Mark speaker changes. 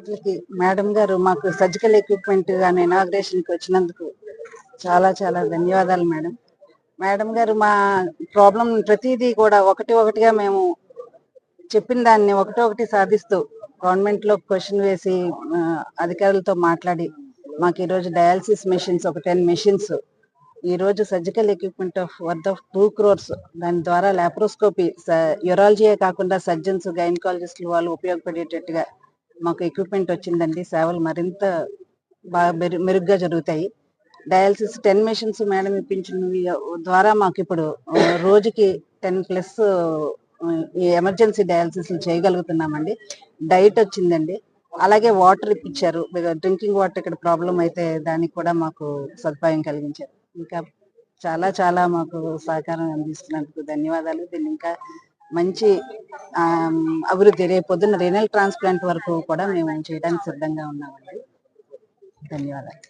Speaker 1: హాస్పిటల్కి మేడం గారు మాకు సర్జికల్ ఎక్విప్మెంట్ కానీ ఇనాగ్రేషన్కి వచ్చినందుకు చాలా చాలా ధన్యవాదాలు మేడం. మేడం గారు మా ప్రాబ్లం ప్రతిదీ కూడా ఒకటి ఒకటిగా మేము చెప్పిన దాన్ని ఒకటి ఒకటి సాధిస్తూ గవర్నమెంట్లో క్వశ్చన్ వేసి అధికారులతో మాట్లాడి మాకు ఈరోజు డయాలసిస్ మెషిన్స్ ఒక టెన్ మెషిన్స్ ఈరోజు surgical equipment of worth of two crores దాని ద్వారా లాప్రోస్కోపీ యూరాలజీయే కాకుండా సర్జన్స్ గైనకాలజిస్టులు వాళ్ళు ఉపయోగపడేటట్టుగా మాకు ఎక్విప్మెంట్ వచ్చిందండి. సేవలు మరింత బాగా మెరు- మెరుగ్గా జరుగుతాయి. డయాలసిస్ టెన్ మెషిన్స్ మేడం ఇప్పించినవి ద్వారా మాకు ఇప్పుడు రోజుకి టెన్ ప్లస్ ఈ ఎమర్జెన్సీ డయాలసిస్ చేయగలుగుతున్నామండి. డైట్ వచ్చిందండి. అలాగే వాటర్ ఇప్పించారు. డ్రింకింగ్ వాటర్ ఇక్కడ ప్రాబ్లం అయితే దానికి కూడా మాకు సదుపాయం కలిగించారు. ఇంకా చాలా చాలా మాకు సహకారం అందిస్తున్నందుకు ధన్యవాదాలు. దీన్ని ఇంకా మంచి ఆ, అభివృద్ధి రేపు పొద్దున్న రేనల్ ట్రాన్స్ప్లాంట్ వరకు కూడా మేము చేయడానికి సిద్ధంగా ఉన్నామండి. ధన్యవాదాలు.